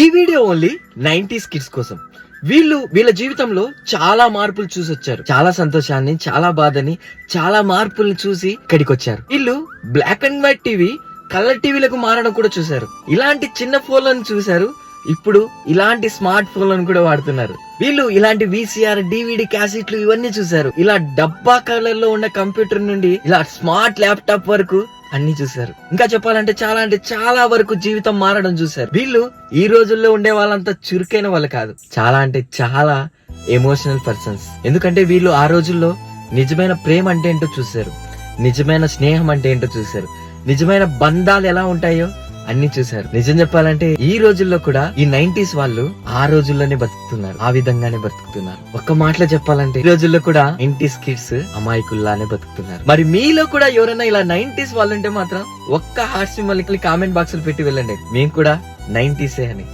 ఈ video only nineties kids కోసం. వీళ్ళు వీళ్ళ జీవితంలో చాలా మార్పులు చూసి వచ్చారు చాలా సంతోషాన్ని చాలా బాధని చాలా మార్పుల్ని చూసి ఇక్కడికి వచ్చారు వీళ్ళు black and white TV colour టీవీలకు మారడం కూడా చూశారు. ఇలాంటి చిన్న ఫోన్లను చూశారు. ఇప్పుడు ఇలాంటి స్మార్ట్ ఫోన్లను కూడా వాడుతున్నారు. వీళ్ళు ఇలాంటి వీసీఆర్ డివిడి క్యాసెట్లు ఇవన్నీ చూశారు. ఇలా డబ్బా కలర్లో ఉన్న కంప్యూటర్ నుండి ఇలా స్మార్ట్ ల్యాప్టాప్ వరకు అన్ని చూశారు. ఇంకా చెప్పాలంటే చాలా అంటే చాలా వరకు జీవితం మారడం చూశారు. వీళ్ళు ఈ రోజుల్లో ఉండే వాళ్ళంతా చురుకైన వాళ్ళు కాదు. చాలా అంటే చాలా ఎమోషనల్ పర్సన్స్ ఎందుకంటే వీళ్ళు ఆ రోజుల్లో నిజమైన ప్రేమ అంటే ఏంటో చూశారు. నిజమైన స్నేహం అంటే ఏంటో చూశారు. నిజమైన బంధాలు ఎలా ఉంటాయో అన్ని చూశారు. నిజం చెప్పాలంటే ఈ రోజుల్లో కూడా ఈ నైన్టీస్ వాళ్ళు ఆ రోజుల్లోనే బతుకుతున్నారు. ఆ విధంగానే బతుకుతున్నారు. ఒక్క మాటలో చెప్పాలంటే ఈ రోజుల్లో కూడా నైన్టీస్ కిడ్స్ అమాయకుల్లానే బతుకుతున్నారు. మరి మీలో కూడా ఎవరైనా ఇలా నైన్టీస్ వాళ్ళు ఉంటే మాత్రం ఒక్క హార్ట్ సింబల్ కామెంట్ బాక్స్లో పెట్టి వెళ్ళండి. మేము కూడా నైన్టీసే అని.